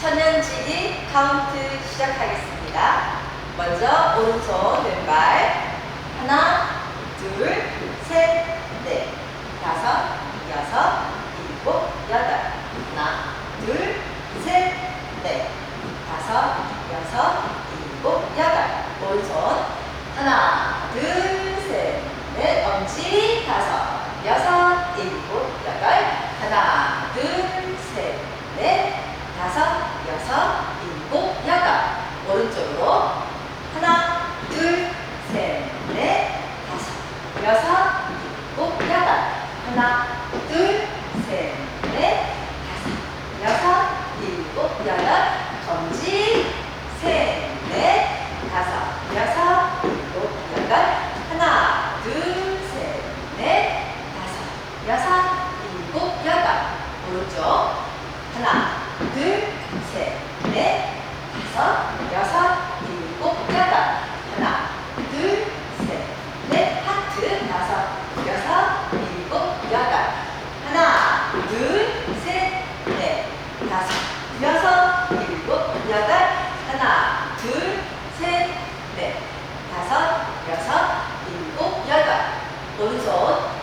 천연지기 카운트 시작하겠습니다. 먼저 오른손 왼발. 하나, 둘, 셋, 넷, 다섯, 여섯, 일곱, 여덟. 하나, 둘, 셋, 넷, 다섯, 여섯, 일곱, 여덟. 오른손 하나, 둘, 셋, 넷, 엄지 다섯, 여섯, 일곱, 여덟 하나, 둘, 셋, 넷, 다섯, 여섯, 일곱, 여덟 오른쪽으로 하나, 둘, 셋, 넷, 다섯, 여섯, 일곱, 여덟 하나, 둘, 셋, 넷, 다섯, 여섯, 일곱, 여덟 검지 셋, 넷, 다섯, 여섯, 일곱, 여덟. 하나, 둘, 셋, 넷, 다섯, 여섯, 일곱, 여덟. 오른쪽 하나, 둘, 셋, 넷, 다섯, 여섯, 일곱, 여덟 하나, 둘, 셋, 넷, 하트 다섯, 여섯, 일곱, 여덟 하나, 둘, 셋, 넷, 다섯, 여섯, 일곱, 여덟 하나, 둘, 셋, 넷, 다섯, 여섯, 일곱, 여덟 오른손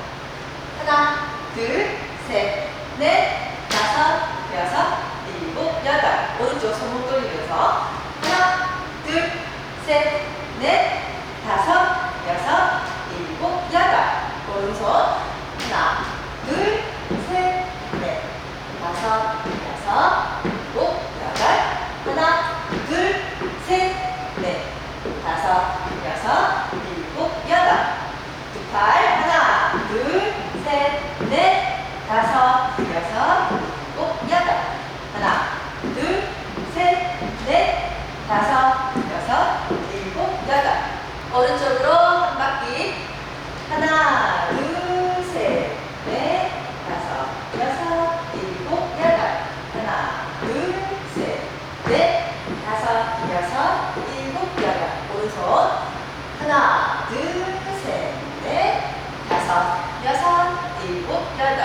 하나, 둘, 셋, 넷, 다섯, 여섯, 일곱, 여덟. 오른쪽 손목 돌리면서 하나, 둘, 셋, 넷, 다섯, 여섯, 일곱, 여덟. 오른손 하나, 둘, 셋, 넷, 다섯, 여섯, 일곱, 여덟. 하나, 둘, 셋, 넷, 다섯, 여섯, 일곱, 여덟. 두 팔 하나, 둘, 셋, 넷, 다섯, 여섯, 일곱, 여덟. 하나, 둘, 셋, 넷, 다섯, 여섯, 일곱, 여덟. 오른쪽으로 한 바퀴. 하나, 둘, 셋, 넷, 다섯, 여섯, 일곱, 여덟. 하나, 둘, 셋, 넷, 다섯, 여섯, 일곱, 여덟. 오른손. 하나, 둘, 셋, 넷, 다섯, 여섯, 일곱, 여덟.